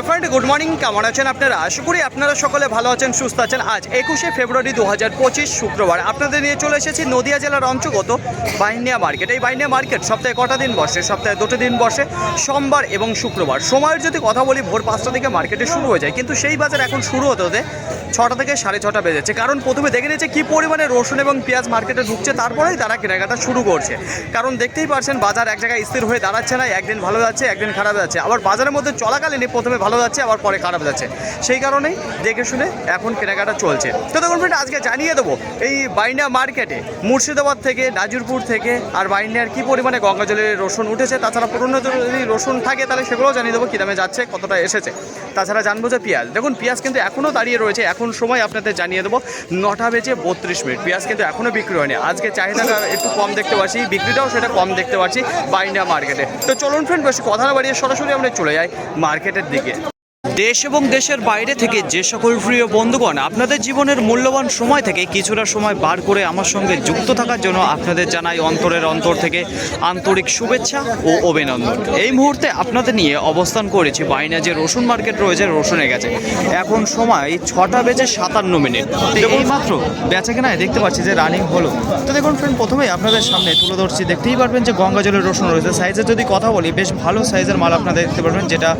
Hello friend good morning কেমন আছেন আপনারা? আশা করি আপনারা সকলে ভালো আছেন, সুস্থ আছেন। আজ একুশে ফেব্রুয়ারি দু হাজার পঁচিশ শুক্রবার। আপনাদের নিয়ে চলে এসেছি নদিয়া জেলার অন্তর্গত বাইনিয়া মার্কেট। এই বাইনিয়া মার্কেট সপ্তাহে কটা দিন বসে? সপ্তাহে দুটো দিন বসে, সোমবার এবং শুক্রবার। সময়ের যদি কথা বলি, ভোর পাঁচটা থেকে মার্কেটে শুরু হয়ে যায়। কিন্তু সেই বাজার এখন শুরু হতে হতে ছটা থেকে সাড়ে ছটা বেজেছে। কারণ প্রথমে দেখে নিয়েছে কী পরিমাণে রসুন এবং পেঁয়াজ মার্কেটে ঢুকছে, তারপরেই তারা কেনাকাটা শুরু করছে। কারণ দেখতেই পারছেন, বাজার এক জায়গায় স্থির হয়ে দাঁড়াচ্ছে না, একদিন ভালো যাচ্ছে, একদিন খারাপ যাচ্ছে। আবার বাজারের মধ্যে চলাকালীনই প্রথমে ভালো যাচ্ছে, আবার পরে খারাপ যাচ্ছে। সেই কারণেই দেখে শুনে এখন কেনাকাটা চলছে। তো দেখুন ফ্রেন্ড আজকে জানিয়ে দেবো, এই বাইনা মার্কেটে, মুর্শিদাবাদ থেকে, নাজিরপুর থেকে, আর বাইনার কী পরিমাণে গঙ্গাজলের রসুন উঠেছে, তাছাড়া পুরনো যদি রসুন থাকে, তাহলে সেগুলোও জানিয়ে দেবো, কী দামে যাচ্ছে, কতটা এসেছে। তাছাড়া জানব যে পেঁয়াজ, দেখুন পেঁয়াজ কিন্তু এখনও দাঁড়িয়ে রয়েছে, এখন সময় আপনাদের জানিয়ে দেবো। নটা বেজে বত্রিশ মিনিট। পেঁয়াজ কিন্তু এখনও বিক্রি হয়নি। আজকে চাহিদাটা একটু কম দেখতে পাচ্ছি। বিক্রিটাও সেটা কম দেখতে পাচ্ছি। বাইন্ডা মার্কেটে। তো চলুন ফ্রেন্ড বেশি কথা না বাড়িয়ে সরাসরি আমরা চলে যাই মার্কেটের দিকে। দেশ এবং দেশের বাইরে থেকে যে সকল প্রিয় বন্ধুগণ আপনাদের জীবনের মূল্যবান সময় থেকে কিছুটা সময় বার করে আমার সঙ্গে যুক্ত থাকার জন্য আপনাদের জানাই অন্তরের অন্তর থেকে আন্তরিক শুভেচ্ছা ও অভিনন্দন। এই মুহূর্তে আপনাদের নিয়ে অবস্থান করেছি বাইনা যে রসুন মার্কেট রয়েছে রসুনে গেছে এখন সময় ছটা বেজে সাতান্ন মিনিট। এই মাত্র বেচা কেনায় দেখতে পাচ্ছি যে রানিং হলো। তো দেখুন ফ্রেন্ড প্রথমেই আপনাদের সামনে তুলে ধরছি দেখতেই পারবেন যে গঙ্গা জলের রসুন রয়েছে। সাইজের যদি কথা বলি বেশ ভালো সাইজের মাল আপনারা দেখতে পারবেন যেটা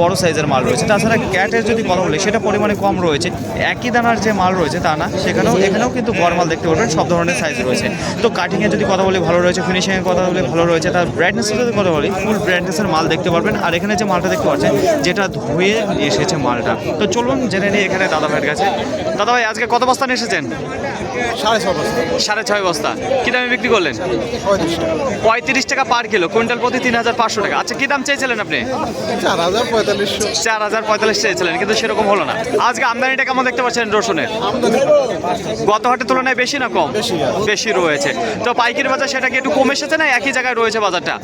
বড় সাইজের মাল রয়েছে। তাছাড়া ক্যাটের যদি কথা বলি, সেটা পরিমাণে কম রয়েছে। একই দানার যে মাল রয়েছে তা না, সেখানেও, এখানেও কিন্তু বড় মাল দেখতে পারবেন সব ধরনের সাইজ রয়েছে। তো কাটিংয়ে যদি কথা বলি, ভালো রয়েছে ফিনিশিংয়ের কথা বলি, ভালো রয়েছে, তার ব্রাইটনেসের যদি কথা বলি ফুল ব্রাইটনেসের মাল দেখতে পারবেন। আর এখানে যে মালটা দেখতে পাচ্ছেন, যেটা ধুয়ে এসেছে মালটা। তো চলুন জেনে নিই এখানে দাদা ভাইয়ের কাছে। দাদা ভাই আজকে কত বস্তা এসেছেন? সাড়ে সাড়ে ছয় বস্তা। কী দামে বিক্রি করলেন? পঁয়ত্রিশ টাকা। পার কিলো কুইন্টাল প্রতি তিন হাজার পাঁচশো টাকা। আচ্ছা কী দাম চেয়েছিলেন আপনি? চার হাজার পঁয়তাল্লিশশো। চার হাজার পঁয়তাল্লিশ চেয়েছিলেন কিন্তু সেরকম হলো না। আজকে আমদানিটা কেমন দেখতে পাচ্ছেন রসুনের? গত হাটের তুলনায় বেশি না কম? বেশি। বেশি রয়েছে। তো পাইকারি বাজার সেটা কি একটু কম এসেছে না একই জায়গায় রয়েছে বাজারটা?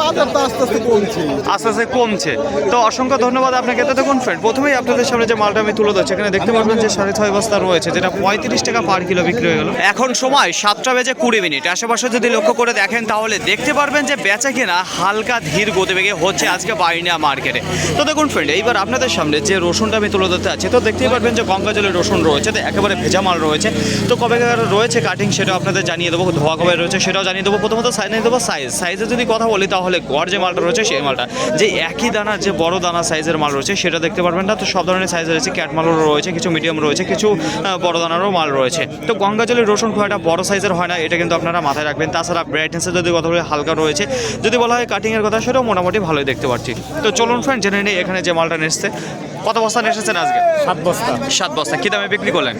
বাজার আস্তে আস্তে কমছে। আস্তে আস্তে কমছে। তো অসংখ্য ধন্যবাদ আপনাকে। তো দেখুন ফ্রেন্ড প্রথমেই আপনাদের সামনে যে মালটা আমি তুলে ধরছি এখানে দেখতে পারবেন যে সাড়ে ছয় বস্তা রয়েছে যেটা পঁয়ত্রিশ টাকা পার কিলো বিক্রি হয়ে গেল। এখন সময় সাতটা বেজে কুড়ি মিনিট। আশেপাশে যদি লক্ষ্য করে দেখেন, তাহলে দেখতে পারবেন যে বেচা কেনা হালকা ধীর গতিবেগে হচ্ছে আজকে বাইনা মার্কেটে তো দেখুন ফ্রেন্ড এইবার আপনাদের সামনে যে রসুনটা আমি তুলে ধরতে আছি তো দেখতেই পারবেন যে গঙ্গা জলের রসুন রয়েছে, তো একেবারে ভেজা মাল রয়েছে। তো কবে রয়েছে কাটিং সেটাও আপনাদের জানিয়ে দেবো, ধোয়া কবে রয়েছে সেটাও জানিয়ে দেবো। প্রথমত সাইজ নিয়ে দেবো সাইজ সাইজে যদি কথা বলি, তাহলে গড় যে মালটা রয়েছে, সেই মালটা। যে একই দানার যে বড় দানা সাইজের মাল রয়েছে, সেটা দেখতে পারবেন না। তো সব ধরনের সাইজ রয়েছে ক্যাট মালও রয়েছে, কিছু মিডিয়াম রয়েছে, কিছু বড় দানারও মাল রয়েছে। তো গঙ্গা জলের রসুন খুব একটা বড় সাইজের হয় না, এটা কিন্তু আপনারা মাথায় রাখবেন। তাছাড়া ব্রাইটনেসের যদি কথা বলি, হালকা রয়েছে। যদি বলা হয় কাটিংয়ের কথা, সেটাও মোটামুটি ভালোই দেখতে পাচ্ছি। তো চলুন ফ্রেন্ড জেনে নিই এখানে যে মালটা এসছে কত বস্তা নিয়ে এসেছেন আজকে? সাত বস্তা। সাত বস্তা। কী দামে বিক্রি করলেন?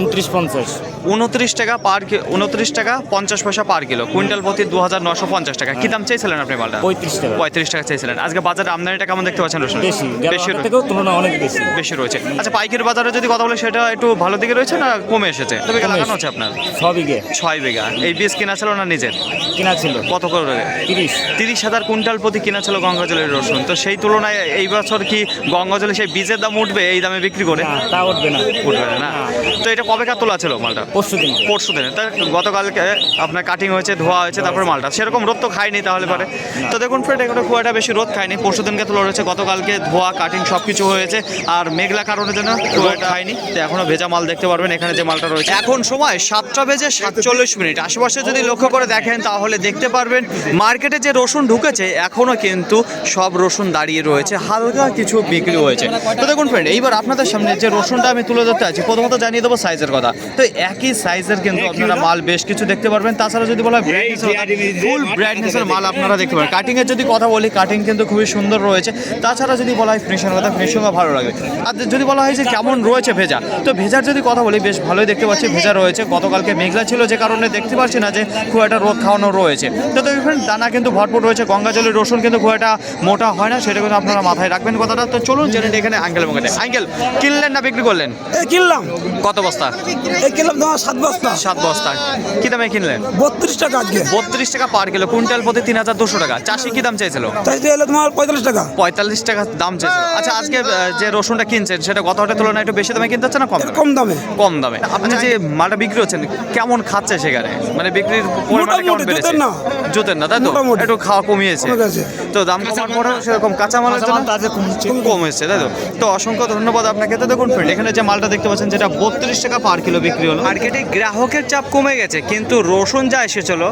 উনত্রিশ পঞ্চাশ। উনত্রিশ টাকা পার উনত্রিশ টাকা পঞ্চাশ পয়সা পার কিলো। কুইন্টাল প্রতি দু হাজার নশো পঞ্চাশ টাকা। কী দাম চাইছিলেন আপনি মালটা? পঁয়ত্রিশ টাকা। পঁয়ত্রিশ টাকা চাইছিলেন। আজকে বাজারে আমদানিটা কেমন দেখতে পাচ্ছেন রসুন? বেশি। তুলনা অনেক বেশি। বেশি রয়েছে। আচ্ছা পাইকারি বাজারে যদি কথা বলে সেটা একটু ভালো দিকে রয়েছে না কমে এসেছে? তবে লাগানো। আছে আপনার? ছ বিঘে। ছয় বিঘা। এই বীজ কেনা ছিল না নিজের? কেনা ছিল। কত করে তিরিশ। তিরিশ হাজার কুইন্টাল প্রতি কেনা ছিল গঙ্গা জলের রসুন। তো সেই তুলনায় এই বছর কি গঙ্গা জলে সেই বীজের দাম উঠবে এই দামে বিক্রি করে? না তা উঠবে না। উঠবে না, না? তো এটা কবেকার তোলা ছিল মালটা? পরশু দিন। পরশু দিনে। তা গতকালকে আপনার কাটিং হয়েছে ধোয়া হয়েছে তারপরে মালটা। সেরকম রোদ তো খায়নি তাহলে পারে। তো দেখুন ফ্রেন্ড এখানে খুব একটা বেশি রোদ খায়নি। পরশু দিনকে তোলা রয়েছে গতকালকে ধোয়া কাটিং সব কিছু হয়েছে। আর মেঘলা কারণের জন্য খুব একটা খায়নি। তো এখনও ভেজা মাল দেখতে পারবেন এখানে যে মালটা রয়েছে। এখন সময় সাতটা বেজে সাতচল্লিশ মিনিট। আশেপাশে যদি লক্ষ্য করে দেখেন তাহলে দেখতে পারবেন মার্কেটে যে রসুন ঢুকেছে এখনও কিন্তু সব রসুন দাঁড়িয়ে রয়েছে হালকা কিছু বিক্রি হয়েছে। তো দেখুন ফ্রেন্ড এইবার আপনাদের সামনে যে রসুনটা আমি তুলে ধরতে আছি প্রথমত জানিয়ে দেবো সাইজের কথা। তো একই সাইজের কিন্তু আপনারা মাল বেশ কিছু দেখতে পারবেন। তাছাড়া যদি বলা ফুল ব্রাইটনেসের মাল আপনারা দেখতে পারেন। কাটিং এর যদি কথা বলি কাটিং কিন্তু খুবই সুন্দর রয়েছে। তাছাড়া যদি বলা হয় ফিনিশিং কথা ফিনিশিংও ভালো লাগে আর যদি বলা হয় যে কেমন রয়েছে ভেজা তো ভেজার যদি কথা বলি বেশ ভালোই দেখতে পাচ্ছি ভেজা রয়েছে। গতকালকে মেঘলা ছিল যে কারণে দেখতে পাচ্ছি না যে খুব একটা রোদ খাওয়ানো রয়েছে। তো ফ্রেন্ড দানা কিন্তু ভরপুর রয়েছে গঙ্গা জলের রসুন কিন্তু খুব একটা মোটা হয় না সেটা কিন্তু আপনারা মাথায় রাখবেন কথাটা। তো চলুন জেনে এখানে আঙ্কেল মুখে আঙ্কেল কিনলেন না বিক্রি করলেন? কিনলাম। কত বস্তা? কিনলাম তোমার সাত বস্তা। সাত বস্তা। কি দামে কিনলেন? বত্রিশ টাকা আজকে। বত্রিশ টাকা পার কিলো কুইন্টাল প্রতি তিন হাজার দুশো টাকা। চাষি কি দাম চাইছিল? তাই তোমার পঁয়তাল্লিশ টাকা। পঁয়তাল্লিশ টাকা দাম চাইছিল। আচ্ছা আজকে যে রসুনটা কিনছেন সেটা গত হাটের তুলনায় একটু বেশি দামে কিনতে হচ্ছে না কম দামে? কম দামে। কম দামে। আপনি যে মালটা বিক্রি হচ্ছেন কেমন খাচ্ছে সেখানে? মানে বিক্রির পরিমাণটা কেমন বেড়েছে? জুতের না। জুতের না তাই তো। একটু খাওয়া কমিয়েছে। তো দাম কমার পরে সেরকম কাঁচা মালের জন্য খুব কম হয়েছে তাই তো? তো অসংখ্য ধন্যবাদ আপনাকে। তো দেখুন ফ্রেন্ড এখানে যে মালটা দেখতে পাচ্ছেন, যেটা বত্রিশ টাকা পার কিলো বিক্রি হলো। মার্কেটে গ্রাহকের চাপ কমে গেছে, কিন্তু রসুন যা এসেছিল,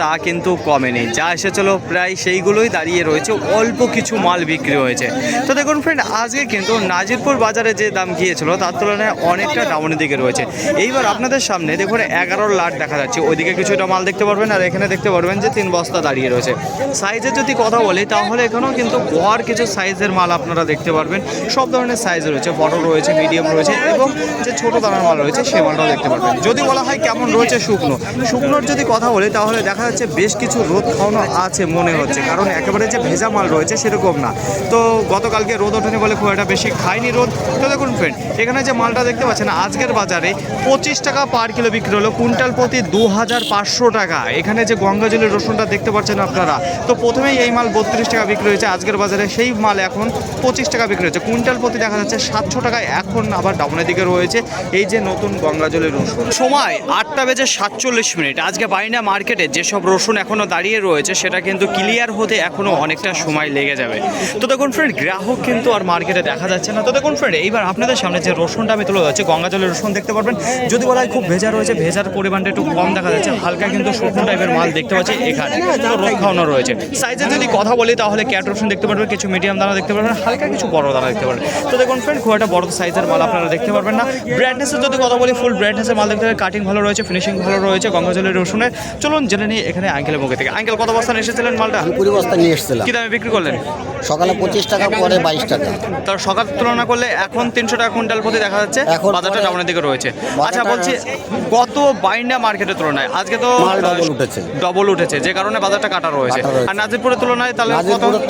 তা কিন্তু কমেনি। যা এসেছিল, প্রায় সেইগুলোই দাঁড়িয়ে রয়েছে, অল্প কিছু মাল বিক্রি হয়েছে। তো দেখুন ফ্রেন্ড আজকে কিন্তু নাজিরপুর বাজারে যে দাম গিয়েছিল, তার তুলনায় অনেকটা ডাউনের দিকে রয়েছে। এইবার আপনাদের সামনে দেখুন, এগারো লাট দেখা যাচ্ছে। ওইদিকে কিছুটা মাল দেখতে পারবেন, আর এখানে দেখতে পারবেন যে তিন বস্তা দাঁড়িয়ে রয়েছে। সাইজের যদি কথা বলি, তাহলে এখানেও কিন্তু গড় কিছু সাইজের মাল আপনারা দেখতে পারবেন। সব ধরনের সাইজ রয়েছে বড় রয়েছে মিডিয়াম রয়েছে এবং যে ছোট দানার মাল রয়েছে সে মালটাও দেখতে পারবেন। যদি বলা হয় কেমন রয়েছে শুকনো? শুকনোর যদি কথা বলি তাহলে দেখা যাচ্ছে বেশ কিছু রোদ খাওয়ানো আছে মনে হচ্ছে, কারণ একেবারে যে ভেজা মাল রয়েছে সেরকম না। তো গতকালকে রোদ ওঠেনি বলে খুব একটা বেশি খায়নি রোদ। তো দেখুন ফ্রেন্ড এখানে যে মালটা দেখতে পাচ্ছেন, আজকের বাজারে পঁচিশ টাকা পার কিলো বিক্রি হলো, কুইন্টাল প্রতি দু হাজার পাঁচশো টাকা। এখানে যে গঙ্গাজলের রসুনটা দেখতে পাচ্ছেন আপনারা, তো প্রথমেই এই মাল বত্রিশ টাকা বিক্রি হয়েছে, আজকের বাজারে সেই মাল এখন পঁচিশ টাকা বিক্রি হয়েছে, কুইন্টাল প্রতি দেখা যাচ্ছে সাতশো টাকা এখন আবার ডাউনের দিকে রয়েছে। এই যে নতুন গঙ্গাজলের রসুন। সময় আটটা বেজে সাতচল্লিশ মিনিট। আজকে বাইনা মার্কেটে যেসব রসুন এখনও দাঁড়িয়ে রয়েছে, সেটা কিন্তু ক্লিয়ার হতে এখনও অনেকটা সময় লেগে যাবে। তো দেখুন ফ্রেন্ড গ্রাহক কিন্তু আর মার্কেটে দেখা যাচ্ছে না। তো দেখুন ফ্রেন্ড এইবার আপনাদের সামনে যে রসুনটা আমি তুলে যাচ্ছে গঙ্গা জলের রসুন দেখতে পারবেন। যদি বলা হয় খুব ভেজা রয়েছে, ভেজার পরিমাণটা একটু কম দেখা যাচ্ছে। হালকা কিন্তু শুকনো টাইপের মাল দেখতে পাচ্ছি এখানে। তো রোদ খাওয়ানো রয়েছে। সাইজে যদি কথা বলি, তাহলে ক্যাট রসুন দেখতে পারবেন, কিছু মিডিয়াম দানা দেখতে পারবেন, হালকা কিছু বড় দানা দেখতে পারবেন। তো দেখুন ফ্রেন্ড খুব একটা বড় সাইজের মাল আপনারা দেখতে পারবেন না। ব্র্যান্ডনেসের যদি কথা বলি ফুল ব্র্যান্ডনেসের মাল দেখতে কাটিং ভালো রয়েছে ফিনিশিং ভালো রয়েছে গঙ্গা জলের রসুনের চলুন জেনে নিই এখানে আঙ্কেলের মুখে থেকে আঙ্কেল কত বস্তা এসেছিলেন মালটা? কুড়ি বস্তা নিয়ে এসেছিলাম। কি দামে বিক্রি করলেন? সকালে পঁচিশ টাকা পরে বাইশ টাকা। তার সকাল তুলনা করলে এখন তিনশো টাকা কুইন্টাল প্রতি দেখা যাচ্ছে এখন বাজারটা ডাউনের দিকে রয়েছে। আচ্ছা বলছি কত বাইন্ডা মার্কেটের তুলনায়? আজকে তো উঠেছে। ডবল উঠেছে যে কারণে বাজারটা কাটা রয়েছে। আর নাজিরপুরের তুলনায় তাহলে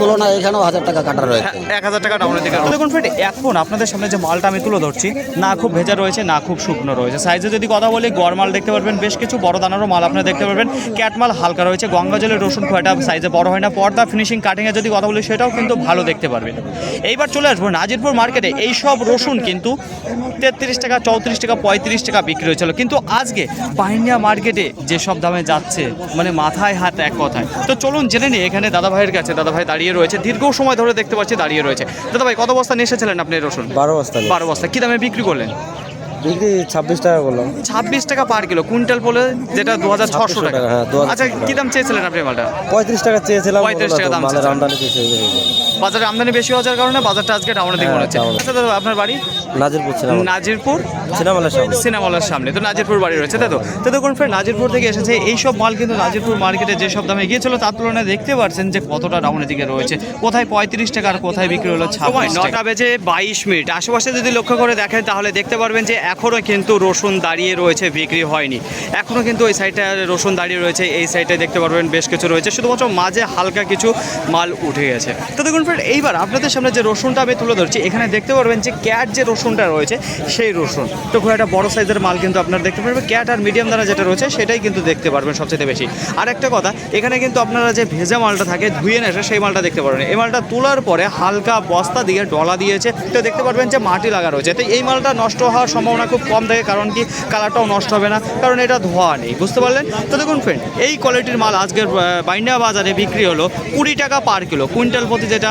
তুলনায় এখানেও হাজার টাকা কাটা রয়েছে। এক হাজার টাকা ডাউনের দিকে দেখুন ফ্রেন্ড এখন আপনাদের সামনে যে মালটা আমি তুলে ধরছি, না খুব ভেজা রয়েছে, না খুব শুকনো রয়েছে। সাইজে যদি কথা বলি, গড় মাল দেখতে পারবেন, বেশ কিছু বড় দানারও মাল আপনারা দেখতে পারবেন। ক্যাট মাল হালকা রয়েছে গঙ্গা জলের রসুন একটা সাইজে বড় হয় না। পর্দা ফিনিশিং কাটিংয়ে যদি কথা বলি, সেটাও কিন্তু ভালো দেখতে পারবেন। এইবার চলে আসব নাজিরপুর মার্কেটে। এই সব রসুন কিন্তু তেত্রিশ টাকা, চৌত্রিশ টাকা, পঁয়ত্রিশ টাকা বিক্রি হয়েছিল। কিন্তু আজকে পাইনিয়া মার্কেটে যেসব দামে যাচ্ছে মানে মাথায় হাত এক কথায়। তো চলুন জেনে নিই, এখানে দাদা ভাইয়ের কাছে দাদা ভাই দাঁড়িয়ে রয়েছে। দীর্ঘ সময় ধরে দেখতে পাচ্ছি দাঁড়িয়ে রয়েছে। দাদা ভাই কত নিয়ে এসেছিলেন আপনি রসুন? বারো বস্তা বারো বস্তা। কি দামে বিক্রি করলেন? বিক্রি ছাব্বিশ টাকা করলাম। ছাব্বিশ টাকা পার কিলো। কুইন্টাল বলে যেটা দু হাজার ছশো টাকা। হ্যাঁ, 2600 আচ্ছা কী দাম চেয়েছিলেন আপনি মালটা? পঁয়ত্রিশ টাকা চেয়েছিলাম 35 টাকা দাম বাজারে আমদানি বেশি হওয়ার কারণে বাজারটা আজকে ডাউনের দিকে হ্যাঁ, মনে হচ্ছে। আচ্ছা দাদা আপনার বাড়ি? নাজিরপুর নাজিরপুর? সিনেমালের সামনে। সিনেমা হলের সামনে। তো নাজিরপুর বাড়ি রয়েছে তাই তো? তো দেখুন ফ্রেন্ড নাজিরপুর থেকে এসেছে এই সব মাল কিন্তু নাজিরপুর মার্কেটে যেসব দামে গিয়েছিল তার তুলনায় দেখতে পাচ্ছেন যে কতটা ডাউনের দিকে রয়েছে। কোথায় পঁয়ত্রিশ টাকা আর কোথায় বিক্রি হলো ছাব্বিশ নটা বেজে বাইশ মিনিট। আশেপাশে যদি লক্ষ্য করে দেখেন তাহলে দেখতে পারবেন যে এখনও কিন্তু রসুন দাঁড়িয়ে রয়েছে বিক্রি হয়নি। এখনও কিন্তু ওই সাইডে রসুন দাঁড়িয়ে রয়েছে এই সাইডে দেখতে পারবেন বেশ কিছু রয়েছে। শুধুমাত্র মাঝে হালকা কিছু মাল উঠে গেছে। তো দেখুন ফ্রেন্ড এইবার আপনাদের সামনে যে রসুনটা আমি তুলে ধরছি, এখানে দেখতে পারবেন যে ক্যাট যে রসুনটা রয়েছে, সেই রসুন। তো খুব একটা বড় সাইজের মাল কিন্তু আপনারা দেখতে পারবেন। ক্যাট আর মিডিয়াম দ্বারা যেটা রয়েছে, সেটাই কিন্তু দেখতে পারবেন সবচেয়ে বেশি। আর একটা কথা, এখানে কিন্তু আপনারা যে ভেজা মালটা থাকে, ধুয়ে নেসে সেই মালটা দেখতে পারবেন। এই মালটা তোলার পরে হালকা বস্তা দিয়ে ডলা দিয়েছে। তো দেখতে পারবেন যে মাটি লাগা রয়েছে। তো এই মালটা নষ্ট হওয়ার সম্ভাবনা খুব কম থাকে, কারণ কি কালারটাও নষ্ট হবে না, কারণ এটা ধোয়া নেই। বুঝতে পারলেন? তো দেখুন ফ্রেন্ড এই কোয়ালিটির মাল আজকের বাইন্ডা বাজারে বিক্রি হলো কুড়ি টাকা পার কিলো কুইন্টাল প্রতি যেটা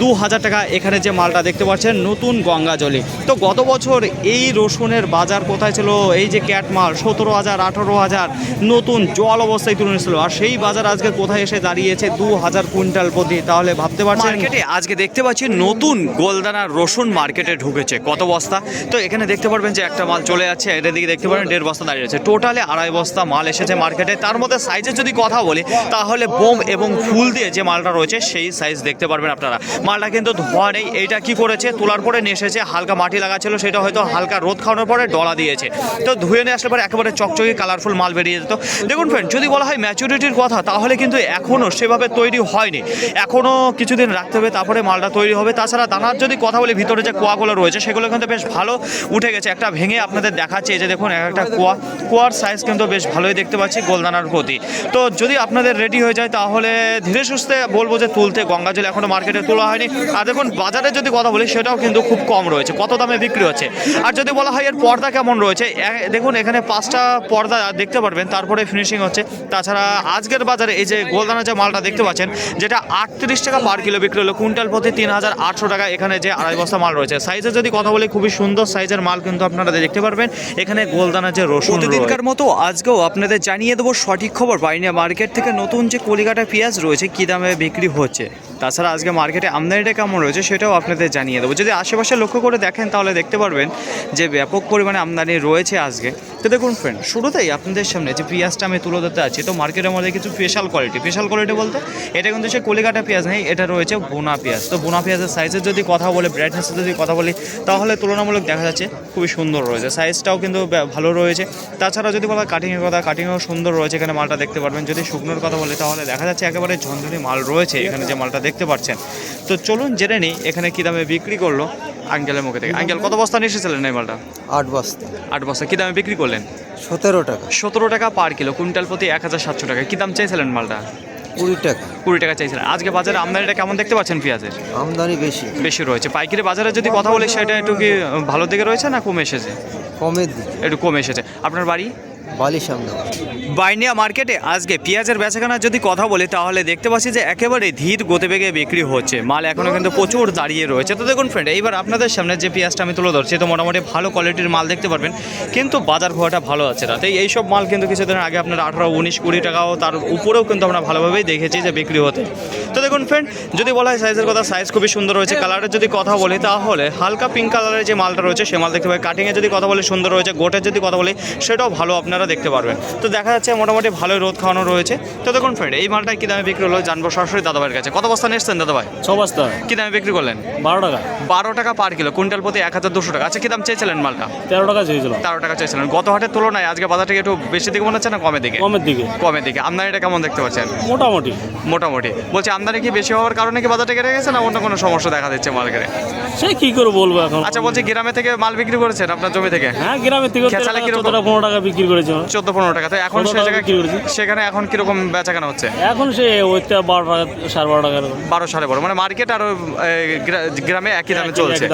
দু হাজার টাকা এখানে যে মালটা দেখতে পাচ্ছেন, নতুন গঙ্গাজলি তো গত বছর এই রসুনের বাজার কোথায় ছিল? এই যে ক্যাট মাল, সতেরো হাজার, আঠেরো হাজার, নতুন জল অবস্থায় তুলে নিয়েছিল। আর সেই বাজার আজকে কোথায় এসে দাঁড়িয়েছে? দু হাজার কুইন্টাল প্রতি। তাহলে ভাবতে পারছেন মার্কেটে আজকে দেখতে পাচ্ছি নতুন গোলদানা রসুন মার্কেটে ঢুকেছে। কত বস্তা? তো এখানে দেখতে পারবেন যে একটা মাল চলে যাচ্ছে। এটার দিকে দেখতে পারেন, দেড় বস্তা দাঁড়িয়ে আছে। টোটালে আড়াই বস্তা মাল এসেছে মার্কেটে। তার মধ্যে সাইজের যদি কথা বলি, তাহলে বোম এবং ফুল দিয়ে যে মালটা রয়েছে, সেই সাইজ দেখতে পারবেন আপনারা। মালটা কিন্তু ধোয়া নেই এইটা কি করেছে? তোলার পরে নিয়ে এসেছে হালকা মাটি লাগা ছিল সেটা হয়তো হালকা রোদ খাওয়ানোর পরে ডলা দিয়েছে। তো ধুয়ে নিয়ে আসলে পরে একেবারে চকচকে কালারফুল মাল বেরিয়ে যেত। দেখুন ফ্রেন্ড যদি বলা হয় ম্যাচুরিটির কথা, তাহলে কিন্তু এখনও সেভাবে তৈরি হয়নি। এখনও কিছুদিন রাখতে হবে, তারপরে মালটা তৈরি হবে। তাছাড়া দানার যদি কথা বলি, ভিতরে যে কুয়াগুলো রয়েছে, সেগুলো কিন্তু বেশ ভালো উঠে গেছে। একটা ভেঙে আপনাদের দেখাচ্ছে যে দেখুন, এক একটা কুয়া, কুয়ার সাইজ কিন্তু বেশ ভালোই দেখতে পাচ্ছি গোলদানার প্রতি। তো যদি আপনাদের রেডি হয়ে যায়, তাহলে ধীরে সুস্থে বলব যে তুলতে গঙ্গা জল এখনও মার্কেটে তোলা হয়নি। আর দেখুন, বাজারে যদি কথা বলি, সেটাও কিন্তু খুব কম রয়েছে, কত দামে বিক্রি হচ্ছে। আর যদি বলা হয় এর পর্দা কেমন রয়েছে দেখুন, এখানে পাঁচটা পর্দা দেখতে পারবেন, তারপরে ফিনিশিং হচ্ছে। তাছাড়া আজকের বাজারে এই যে গোলদানা যে মালটা দেখতে পাচ্ছেন, যেটা আটত্রিশ টাকা পার কিলো বিক্রি হলো, কুইন্টাল প্রতি তিন হাজার আটশো টাকা, এখানে যে আড়াই বস্তা মাল রয়েছে। সাইজে যদি কথা বলি, খুবই সুন্দর সাইজের মাল কিন্তু আপনারা দেখতে পারবেন। এখানে গোলদানা যে রসুন প্রতিদিনকার মতো আজকেও আপনাদের জানিয়ে দেবো সঠিক খবর বাইনিয়া মার্কেট থেকে নতুন যে কলিকাটা পেঁয়াজ রয়েছে, কী দামে বিক্রি হচ্ছে। তাছাড়া আজকে মার্কেটে আমদানিটা কেমন রয়েছে সেটাও আপনাদের জানিয়ে দেবো। যদি আশেপাশে লক্ষ্য করে দেখেন তাহলে দেখতে পারবেন যে ব্যাপক পরিমাণে আমদানি রয়েছে আজকে। তো দেখুন ফ্রেন্ড শুরুতেই আপনাদের সামনে যে পেঁয়াজটা আমি তুলে ধরতে আছি তো মার্কেটের মধ্যে কিছু স্পেশাল কোয়ালিটি স্পেশাল কোয়ালিটি বলতে এটা কিন্তু সে কলিকাটা পেঁয়াজ নেই, এটা রয়েছে বোনা পেঁয়াজ। তো বোনা পেঁয়াজের সাইজের যদি কথা বলে ব্রাইটনেসের যদি কথা বলি, তাহলে তুলনামূলক দেখা যাচ্ছে খুবই সুন্দর রয়েছে। সাইজটাও কিন্তু ভালো রয়েছে। তাছাড়া যদি বলা কাটিংয়ের কথা কাটিংও সুন্দর রয়েছে এখানে মালটা দেখতে পারবেন। যদি শুকনোর কথা বলি, তাহলে দেখা যাচ্ছে একেবারে ঝনঝনি মাল রয়েছে এখানে যে মালটা দেখতে পাচ্ছেন। তো চলুন জেনে নিই এখানে কী দামে বিক্রি করল আঙ্কেলের মুখে থেকে। আঙ্কেল কত বস্তা নিয়ে এসেছিলেন এই মালটা আট বস্তা। আট বস্তা। কী দামে বিক্রি করলেন? সতেরো টাকা। সতেরো টাকা পার কিলো কুইন্টাল প্রতি এক হাজার সাতশো টাকা। কী দাম চাইছিলেন মালটা? কুড়ি টাকা। কুড়ি টাকা চাইছিলেন। আজকে বাজারে আমদানিটা কেমন দেখতে পাচ্ছেন পেঁয়াজের? আমদানি বেশি। বেশি রয়েছে। পাইকারি বাজারে যদি কথা বলি সেটা একটু কি ভালো দিকে রয়েছে না কমে এসেছে? কমে দিকে। একটু কমে এসেছে। আপনার বাড়ি? বাইনিয়া মার্কেটে আজকে পেঁয়াজের বেচাকেনা যদি কথা বলি, তাহলে দেখতে পাচ্ছি যে একেবারে ধীর গতিবেগে বিক্রি হচ্ছে। মাল এখনও কিন্তু প্রচুর দাঁড়িয়ে রয়েছে। তো দেখুন ফ্রেন্ড এইবার আপনাদের সামনে যে পেঁয়াজটা আমি তুলে ধরছি, তো মোটামুটি ভালো কোয়ালিটির মাল দেখতে পারবেন, কিন্তু বাজার খোয়াটা ভালো আছে তাই এইসব মাল কিন্তু কিছুদিন আগে আপনার আঠারো, উনিশ, কুড়ি টাকাও তার উপরেও কিন্তু আমরা ভালোভাবেই দেখেছি যে বিক্রি হতে। তো দেখুন ফ্রেন্ড যদি বলা হয় সাইজের কথা সাইজ খুবই সুন্দর রয়েছে। কালারের যদি কথা বলি, তাহলে হালকা পিঙ্ক কালারের যে মালটা রয়েছে, সে মাল দেখতে পাই। কাটিংয়ে যদি কথা বলি, সুন্দর রয়েছে। গোটের যদি কথা বলি, সেটাও ভালো আপনারা দেখতে পারবেন। তো দেখা যাচ্ছে মোটামুটি ভালো রোদ খাওয়ানো রয়েছে। তো দেখুন ফ্রেন্ড এই মালটা কী দামে বিক্রি হলো জানব সরাসরি দাদাভাইয়ের কাছে। কত বস্তা নিয়ে এসছেন দাদাভাই? ছ বস্তা। কী দামে বিক্রি করলেন? বারো টাকা। বারো টাকা পার কিলো কুইন্টাল প্রতি এক হাজার দুশো টাকা। আচ্ছা কী দাম চেয়েছিলেন মালটা? তেরো টাকা চেয়েছিল তেরো টাকা চেয়েছিলেন। গত হাটের তুলনায় আজকে বাজার থেকে একটু বেশি দিকে মনে হচ্ছে না কমের দিকে? কমের দিকে। কমের দিকে। আমদানিটা কেমন দেখতে পাচ্ছেন? মোটামুটি। মোটামুটি। বলছি আমদানি কি বেশি হওয়ার কারণে কি বাজারটা কেটে গেছে না অন্য কোনো সমস্যা দেখা দিচ্ছে মার্কেটে সে কি করে বলব এখন? আচ্ছা বলছি গ্রামে থেকে মাল বিক্রি করেছেন আপনার জমি থেকে? হ্যাঁ গ্রামের থেকে পনেরো টাকা বিক্রি করেছে। চোদ্দ পনেরো টাকা। তো এখন 15 জায়গায় বিক্রি সেখানে এখন কীরকম বেচা কেনা হচ্ছে? এখন সে ওইটা বারো টাকা সাড়ে বারো টাকা বারো সাড়ে বারো। মানে মার্কেট আর গ্রামে একই দামে চলছে।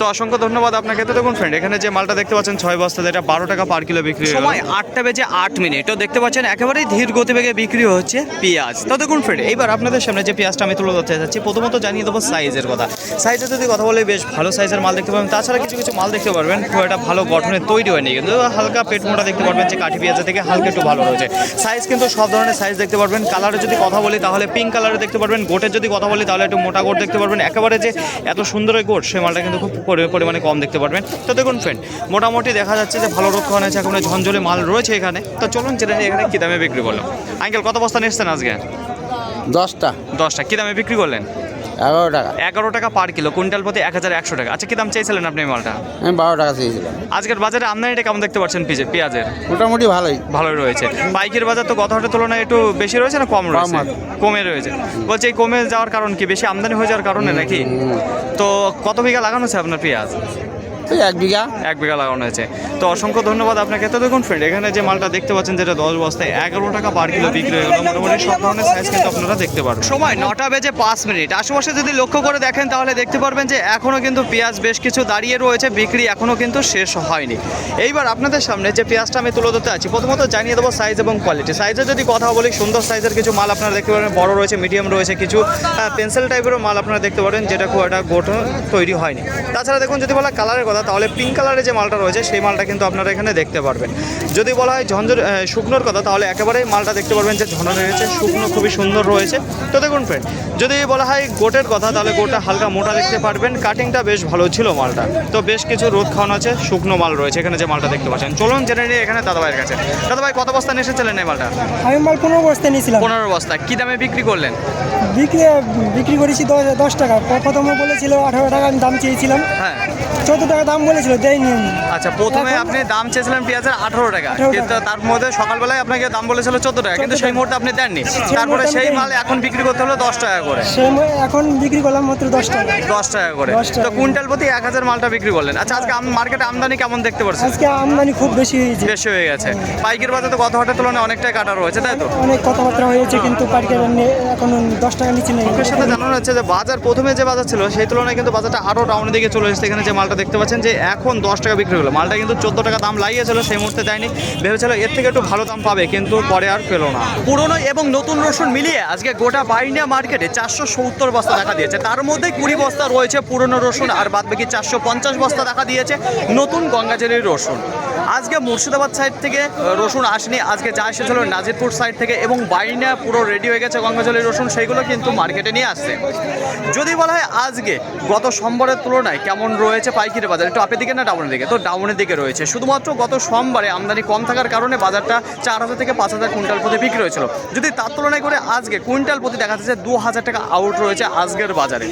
তো অসংখ্য ধন্যবাদ আপনাকে। তো দেখুন ফ্রেন্ড এখানে যে মালটা দেখতে পাচ্ছেন ছয় বস্তা যেটা বারো টাকা পার কিলো বিক্রি সময় আটটা বেজে আট মিনিট। তো দেখতে পাচ্ছেন একেবারেই ধীর গতিবেগে বিক্রি হচ্ছে পেঁয়াজ। তো দেখুন ফ্রেন্ড এইবার আপনাদের সামনে যে পেঁয়াজটা আমি তুলে ধরতে যাচ্ছি প্রথমত জানিয়ে দেবো সাইজের কথা। সাইজের যদি কথা বলে বেশ ভালো সাইজের মাল দেখতে পাবেন। তাছাড়া কিছু কিছু মাল দেখতে পারবেন খুব একটা ভালো গঠনের তৈরি হয়নি। কিন্তু হালকা পেট মোটা দেখতে পারবেন যে কাঠি পেঁয়াজের থেকে হালকা একটু ভালো রয়েছে। সাইজ কিন্তু সব ধরনের সাইজ দেখতে পারবেন। কালারে যদি কথা বলি তাহলে পিঙ্ক কালারে দেখতে পারবেন। গোটের যদি কথা বলি তাহলে একটু মোটা গোট দেখতে পারবেন। একেবারে যে এত সুন্দর গোট সে মালটা কিন্তু খুব পরিমাণে কম দেখতে পারবেন। তো দেখুন ফ্রেন্ড মোটামুটি দেখা যাচ্ছে যে ভালো খাওয়ানো আছে এখন ঝঞ্ঝলে মাল রয়েছে এখানে। তো চলুন নিই এখানে কী দামে বিক্রি করলাম। আঙ্কেল কত বস্তা নিয়ে এসছেন আজকে? দশটা। দশটা। কী দামে বিক্রি করলেন? এগারো টাকা। এগারো টাকা পার কিলো কুইন্টাল প্রতি এক হাজার একশো টাকা। আচ্ছা কি দাম চাইছিলেন আপনি মালটা? আমি বারো টাকা চেয়েছিলাম। আজকের বাজারে আমদানিটা কেমন দেখতে পাচ্ছেন পিজে পেঁয়াজের? মোটামুটি ভালোই। ভালোই রয়েছে। বাইকের বাজার তো গত হাটের তুলনায় একটু বেশি রয়েছে না কম রয়েছে? কমে রয়েছে। বলছি এই কমে যাওয়ার কারণ কি? বেশি আমদানি হয়ে যাওয়ার কারণে নাকি? তো কত বিঘা লাগানো আছে আপনার পেঁয়াজ? এক বিঘা। এক বিঘা লাগানো হয়েছে। তো অসংখ্য ধন্যবাদ আপনাকে। তো দেখুন ফ্রেন্ড এখানে যে মালটা দেখতে পাচ্ছেন যেটা দশ বস্তায় এগারো টাকা পার কিলো বিক্রি হয়ে গেলো। মোটামুটি সব ধরনের সাইজ কিন্তু আপনারা দেখতে পারবেন। সময় নটা বেজে পাঁচ মিনিট। আশেপাশে যদি লক্ষ্য করে দেখেন তাহলে দেখতে পারবেন যে এখনও কিন্তু পেঁয়াজ বেশ কিছু দাঁড়িয়ে রয়েছে। বিক্রি এখনও কিন্তু শেষ হয়নি। এইবার আপনাদের সামনে যে পেঁয়াজটা আমি তুলে ধরতে আছি প্রথমত জানিয়ে দেবো সাইজ এবং কোয়ালিটি সাইজে যদি কথা বলি সুন্দর সাইজের কিছু মাল আপনারা দেখতে পারেন বড় রয়েছে মিডিয়াম রয়েছে কিছু পেন্সিল টাইপেরও মাল আপনারা দেখতে পারেন যেটা খুব একটা গোঠন তৈরি হয়নি। তাছাড়া দেখুন যদি বলা কালারের কথা কথা তাহলে পিঙ্ক কালারের যে মালটা রয়েছে সেই মালটা কিন্তু আপনারা এখানে দেখতে পারবেন। যদি বলা হয় ঝঞ্ঝর শুকনোর কথা তাহলে একেবারেই মালটা দেখতে পারবেন যে ঝনঝনে রয়েছে শুকনো খুবই সুন্দর রয়েছে। তো দেখুন ফ্রেন্ড যদি বলা হয় গোটের কথা তাহলে গোটা হালকা মোটা দেখতে পারবেন। কাটিংটা বেশ ভালো ছিল মালটা। তো বেশ কিছু রোদ খাওয়ানো আছে শুকনো মাল রয়েছে এখানে যে মালটা দেখতে পাচ্ছেন। চলুন জেনে নিয়ে এখানে দাদাভাইয়ের কাছে। দাদাভাই কত বস্তা নিয়ে এসেছিলেন এই মালটা? আমি মাল পনেরো বস্তা নিয়েছিলাম। পনেরো বস্তা। কী দামে বিক্রি করলেন? বিক্রি বিক্রি করেছি দশ দশ টাকা। প্রথমে বলেছিল আঠারো টাকা আমি দাম চেয়েছিলাম। হ্যাঁ। চোদ্দ টাকা দাম বলেছিল দেয়নি আমি। আচ্ছা প্রথমে আপনি দাম চেয়েছিলেন পেঁয়াজের আঠারো টাকা কিন্তু তার মধ্যে সকালবেলায় আপনাকে দাম বলেছিল চোদ্দ টাকা কিন্তু সেই মুহূর্তে আপনি দেননি। তারপরে সেই। মাল এখন বিক্রি করতে হলো দশ টাকা করে। এখন বিক্রি করলাম মাত্র দশ টাকা। দশ টাকা করে। 10 তো কুইন্টাল প্রতি এক হাজার মালটা বিক্রি করলেন। আচ্ছা আজকে মার্কেটে আমদানি কেমন দেখতে পাচ্ছেন আজকে আমদানি খুব বেশি হয়েছে। বেশি হয়ে গেছে। পাইকের বাজার তো গত হাটের তুলনায় অনেকটাই কাটা রয়েছে তাই তো? অনেক কথাবার্তা হয়েছে কিন্তু পাইকার এখন দশ টাকা নিচে নেই। সাথে জানানো হচ্ছে যে বাজার প্রথমে যে বাজার ছিল সেই তুলনায় কিন্তু বাজারটা আরও ডাউনের দিকে চলে এসেছে। এখানে যে মালটা দেখতে পাচ্ছেন যে এখন দশ টাকা বিক্রি হলো। মালটা কিন্তু চোদ্দ টাকা দাম লাগিয়েছিল, সেই মুহূর্তে দেয়নি। ভেবেছিল এর থেকে একটু ভালো দাম পাবে, কিন্তু পরে আর পেল না। পুরনো এবং নতুন রসুন মিলিয়ে আজকে গোটা বাইনিয়া মার্কেটে চারশো সত্তর বস্তা দেখা দিয়েছে। তার মধ্যে কুড়ি বস্তা রয়েছে পুরনো রসুন, আর বাদ বাকি চারশো পঞ্চাশ বস্তা দেখা দিয়েছে নতুন গঙ্গাজলের রসুন। আজকে মুর্শিদাবাদ সাইড থেকে রসুন আসেনি, আজকে যা এসেছিল নাজিরপুর সাইড থেকে এবং বাইনা পুরো রেডি হয়ে গেছে গঙ্গাজলের রসুন, সেইগুলো কিন্তু মার্কেটে নিয়ে আসছে। যদি বলা হয় আজকে, গত সোমবারের তুলনায় কেমন রয়েছে পাইকারি বাজার একটু আপের দিকে না ডাউনের দিকে? তো ডাউনের দিকে রয়েছে। শুধুমাত্র গত সোমবারে আমদানি কম থাকার কারণে বাজারটা চার হাজার থেকে পাঁচ হাজার কুইন্টাল প্রতি বিক্রি হয়েছিল। যদি তার তুলনায় করে আজকে কুইন্টাল প্রতি দেখা যাচ্ছে দু হাজার টাকা আউট রয়েছে আজকের বাজারে।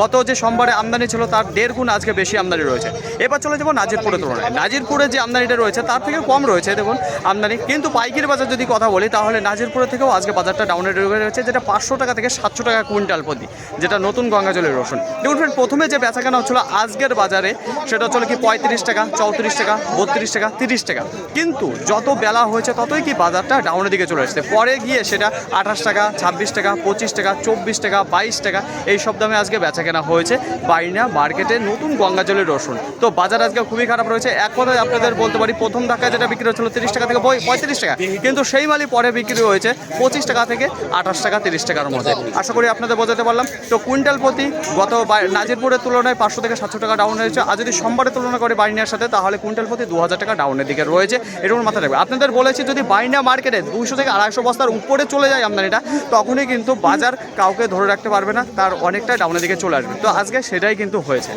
গত যে সোমবারে আমদানি ছিল তার দেড় গুণ আজকে বেশি আমদানি রয়েছে। এবার চলে যাব নাজিরপুরের তুলনায়। নাজিরপুরে যে আমদানিটা রয়েছে তার থেকে কম রয়েছে দেখুন আমদানি। কিন্তু পাইকারি বাজার যদি কথা বলি তাহলে নাজিরপুরে থেকেও আজকে বাজারটা ডাউনে রয়েছে যেটা পাঁচশো টাকা থেকে সাতশো টাকা কুইন্টাল প্রতি যেটা নতুন গঙ্গাজলের রসুন। দেখুন friend, প্রথমে যে বেচাকেনা হচ্ছিল আজকের বাজারে সেটা হচ্ছিল কি পঁয়ত্রিশ টাকা, চৌত্রিশ টাকা, বত্রিশ টাকা, তিরিশ টাকা। কিন্তু যত বেলা হয়েছে ততই কি বাজারটা ডাউনের দিকে চলে এসেছে। পরে গিয়ে সেটা আঠাশ টাকা, ছাব্বিশ টাকা, পঁচিশ টাকা, চব্বিশ টাকা, বাইশ টাকা, এই সব দামে আজকে বেচাকেনা হয়েছে বাইনা মার্কেটে নতুন গঙ্গাজলের রসুন। তো বাজার আজকে খুবই খারাপ রয়েছে। এক কথায় আপনাদের বলতে পারি, প্রথম ধাক্কায় যেটা বিক্রি হচ্ছিল তিরিশ টাকা থেকে পঁয়- পঁয়ত্রিশ টাকা। কিন্তু সেই মালই পরে বিক্রি হয়েছে পঁচিশ টাকা থেকে আঠাশ টাকা, তিরিশ টাকার মধ্যে। আশা করি আপনাদের বোঝাতে পারলাম। তো কুইন্টাল প্রতি গত নাজিরপুরের তুলনায় পাঁচশো থেকে সাতশো টাকা ডাউন হয়েছে। আর যদি সোমবারের তুলনা করে বাইনার সাথে, তাহলে কুইন্টাল প্রতি দু হাজার টাকা ডাউনের দিকে রয়েছে। এরকম মাথায় রাখবে। আপনাদের বলেছি, যদি বাইনা মার্কেটে দুশো থেকে আড়াইশো বস্তার উপরে চলে যায় আমদানিটা তখনই কিন্তু বাজার কাউকে ধরে রাখতে পারবে না, তার অনেকটা ডাউনের দিকে চলে আসবে। তো আজকে সেটাই কিন্তু হয়েছে।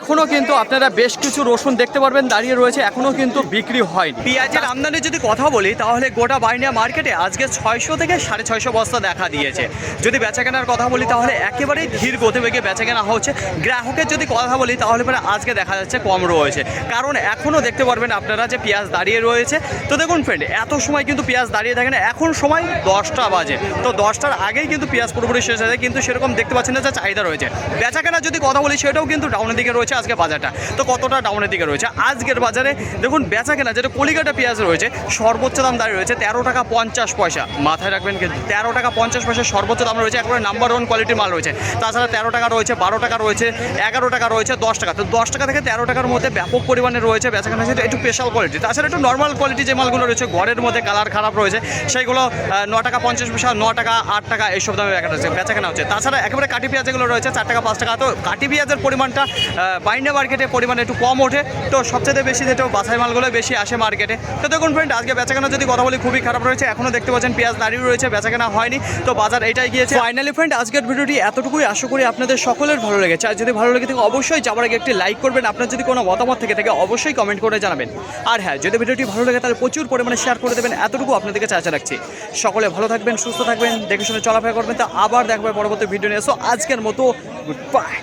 এখনও কিন্তু আপনারা বেশ কিছু রসুন দেখতে পারবেন, দাঁড়িয়ে রয়েছে এখনও কিন্তু বিক্রি হয়নি। পেঁয়াজের আমদানির যদি কথা বলি, তাহলে গোটা বাইনিয়া মার্কেটে আজকে ছয়শো থেকে সাড়ে ছয়শো বস্তা দেখা দিয়েছে। যদি বেচাকেনার কথা বলি, তাহলে একেবারেই ধীর গতিবেগে বেচাকেনা হচ্ছে। গ্রাহকের যদি কথা বলি, তাহলে পরে আজকে দেখা যাচ্ছে কম রয়েছে। কারণ এখনও দেখতে পারবেন আপনারা যে পেঁয়াজ দাঁড়িয়ে রয়েছে। তো দেখুন ফ্রেন্ড এত সময় কিন্তু পেঁয়াজ দাঁড়িয়ে থাকে না। এখন সময় দশটা বাজে। তো দশটার আগেই কিন্তু পেঁয়াজ পুরোপুরি শেষ হয়ে যায়। কিন্তু সেরকম দেখতে পাচ্ছেন না যে চাহিদা রয়েছে। বেচাকেনা যদি কথা বলি, সেটাও কিন্তু ডাউনের দিকে রয়েছে আজকে বাজারটা। তো কতটা ডাউনের দিকে রয়েছে? আজকের বাজারে দেখুন বেচাকেনা যেটা কলিকাটা পেঁয়াজ রয়েছে, সর্বোচ্চ দাম দাঁড়িয়ে রয়েছে তেরো টাকা পঞ্চাশ পয়সা। মাথায় রাখবেন কিন্তু তেরো টাকা পঞ্চাশ পয়সা সর্বোচ্চ দাম রয়েছে, একবারে নাম্বার ওয়ান কোয়ালিটির মাল রয়েছে। তাছাড়া তেরো টাকা রয়েছে, বারো টাকা রয়েছে, এগারো টাকা রয়েছে, দশ টাকা। তো দশ টাকা থেকে তেরো টাকার মধ্যে ব্যাপক পরিমাণে রয়েছে বেচাকেনা সেটা একটু স্পেশাল কোয়ালিটি তাছাড়া একটু নর্মাল কোয়ালিটি যে মালগুলো রয়েছে, ঘরের মধ্যে কালার খারাপ রয়েছে, সেইগুলো ন টাকা পঞ্চাশ পয়সা, ন টাকা আট টাকা, এইসব দামে বেচা হচ্ছে। বেচাকেনা হচ্ছে। তাছাড়া একেবারে কাটি পেঁয়াজ যেগুলো রয়েছে, চার টাকা, পাঁচ টাকা, তো কাটি পেঁয়াজের পরিমাণটা বাইন্ডে মার্কেটে পরিমাণ একটু কম ওঠে। তো সবচেয়ে বেশি যেটা বাছাই মালগুলো বেশি আসে মার্কেটে তো দেখুন ফ্রেন্ড আজকে বেচাকেনা যদি কথা বলি, খুবই খারাপ রয়েছে। এখনও দেখতে পাচ্ছেন পেঁয়াজ দাঁড়িয়ে রয়েছে, বেচাকেনা হয়নি। তো বাজার এটাই গিয়েছে। ফাইনালি ফ্রেন্ড আজকের ভিডিওটি এতটুকুই। আশা করি আপনাদের সকলের ভালো লেগেছে। আর যদি ভালো লেগে থাকে, অবশ্যই যাবার আগে একটি লাইক করবেন। আপনার যদি কোনো মতামত থেকে থাকে, অবশ্যই কমেন্ট করে জানাবেন। আর হ্যাঁ যদি ভিডিওটি ভালো লাগে, তাহলে প্রচুর পরিমাণে শেয়ার করে দেবেন। এতটুকু আপনাদেরকে চাচা রাখছি। সকলে ভালো থাকবেন, সুস্থ থাকবেন, দেখে শুনে চলাফেরা করবেন। তো আবার দেখবে পরবর্তী ভিডিও নিয়ে। এসো আজকের মতো গুড বাই